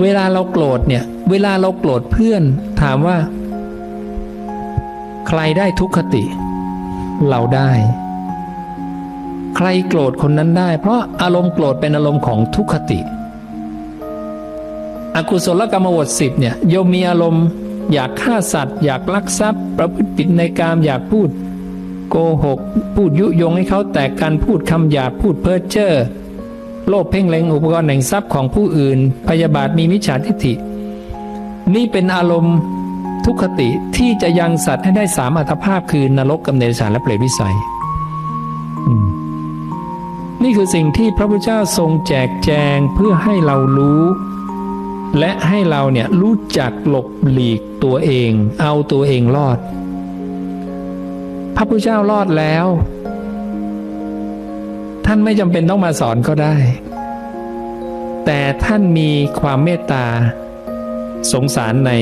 เวลาเราโกรธเนี่ย เวลาเราโกรธเพื่อนถามว่า ใครได้ทุกขติ เราได้ ใครโกรธคนนั้นได้ เพราะอารมณ์โกรธเป็นอารมณ์ของทุกขติ อกุศลกรรมบทสิบเนี่ยโยมมีอารมณ์อยากฆ่าสัตว์ อยากลักทรัพย์ ประพฤติผิดในกามอยากพูด โกหก พูดยุยงให้เขาแตกกันพูดคำหยาบพูดเพ้อเจ้อ โลภเพ่งเล็งอุปกรณ์แห่งทรัพย์ของผู้อื่น พยาบาทมีมิจฉาทิฏฐิ นี่เป็นอารมณ์ทุกขติที่จะยังสัตว์ให้ได้สามอัตภาพคือนรกกับเนรชานและเปรตวิสัย นี่คือสิ่งที่พระพุทธเจ้าทรงแจกแจงเพื่อให้เรารู้ และให้เราเนี่ยรู้จักหลบหลีกตัวเอง เอาตัวเองรอด พระพุทธเจ้ารอดแล้ว ท่านไม่จำเป็นต้องมาสอนก็ได้ แต่ท่านมีความเมตตา สงสารใน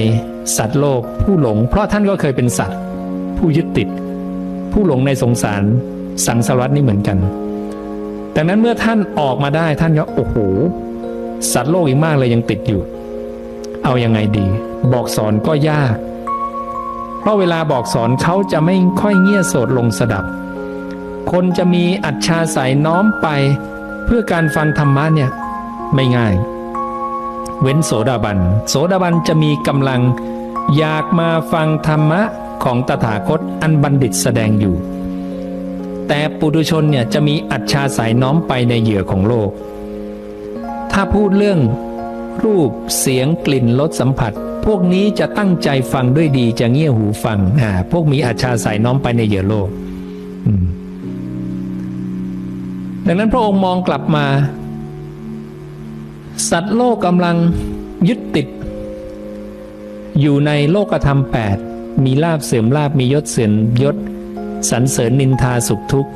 สัตว์โลกผู้หลง เพราะท่านก็เคยเป็นสัตว์ ผู้ยึดติด ผู้หลงในสงสารสังสารวัตนี่เหมือนกันดังนั้นเมื่อท่านออกมาได้ท่านก็โอ้โหสัตว์โลกอีกมากเลยยังติดอยู่ เอายังไงดี บอกสอนก็ยาก เพราะเวลาบอกสอนเขาจะไม่ค่อยเงี่ยโสดลงสดับ คนจะมีอัจฉาสายน้อมไป เพื่อการฟังธรรมะเนี่ยไม่ง่าย เว้นโสดาบัน โสดาบันจะมีกำลัง อยากมาฟังธรรมะของตถาคตอันบัณฑิตแสดงอยู่ แต่ปุถุชนเนี่ยจะมีอัจฉาสายน้อมไปในเหยื่อของโลก ถ้าพูดเรื่องรูปเสียงกลิ่นรสสัมผัส พวกนี้จะตั้งใจฟังด้วยดีจะเงี่ยหูฟังอ่าพวกมีอัจฉาสายน้อมไปในเหยื่อโลก ดังนั้นพระองค์มองกลับมา สัตว์โลกกำลังยึดติด อยู่ในโลกธรรมแปดมีลาบเสื่อมลาบมียศเสื่อมยศ สรรเสริญนินทาสุขทุกข์